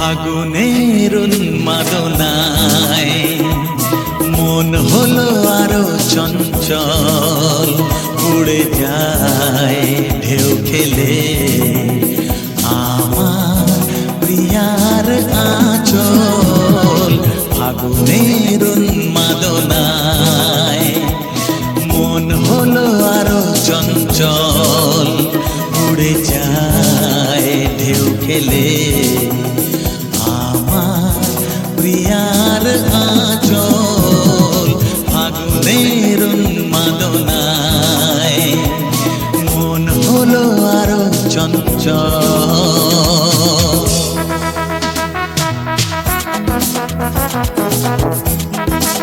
ফাগুনের উন্মাদনায়। মন হল আরও চঞ্চল, উড়ে যায় ঢেউ খেলে। আমার প্রিয়ার আঁচল ফাগুনের উন্মাদনায়। মন হল আরও চঞ্চল হলো আরও চঞ্চল। মনে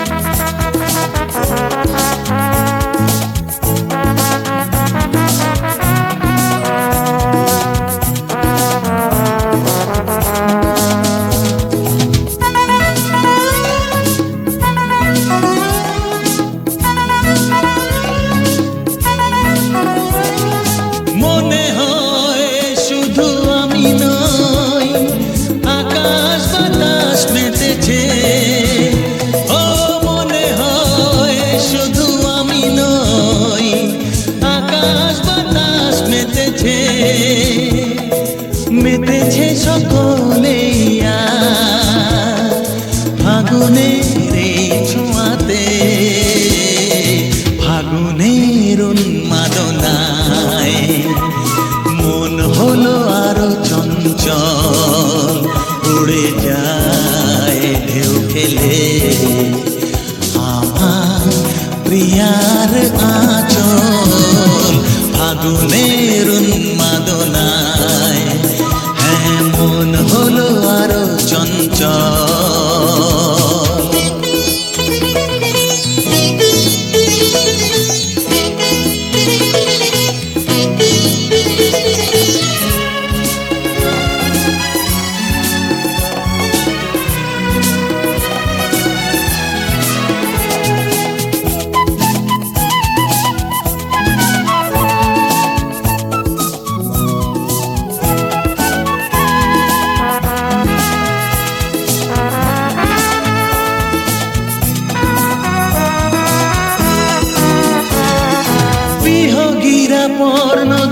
ফাগুনের ছোঁয়াতে ফাগুনের উন্মাদনায় মন হলো আরও চঞ্চল, উড়ে যায় ঢেউ খেলে। আমার প্রিয়ার আঁচল ফাগুনের উন্মাদনায় বিহগিরা পর্ণ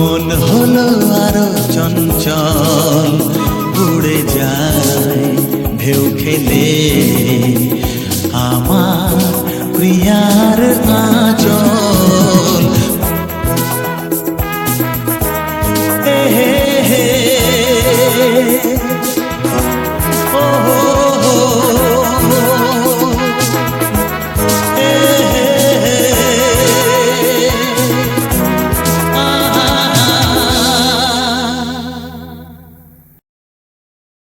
মন হলো আরও চঞ্চল উড়ে যায় ঢেউ খেলে।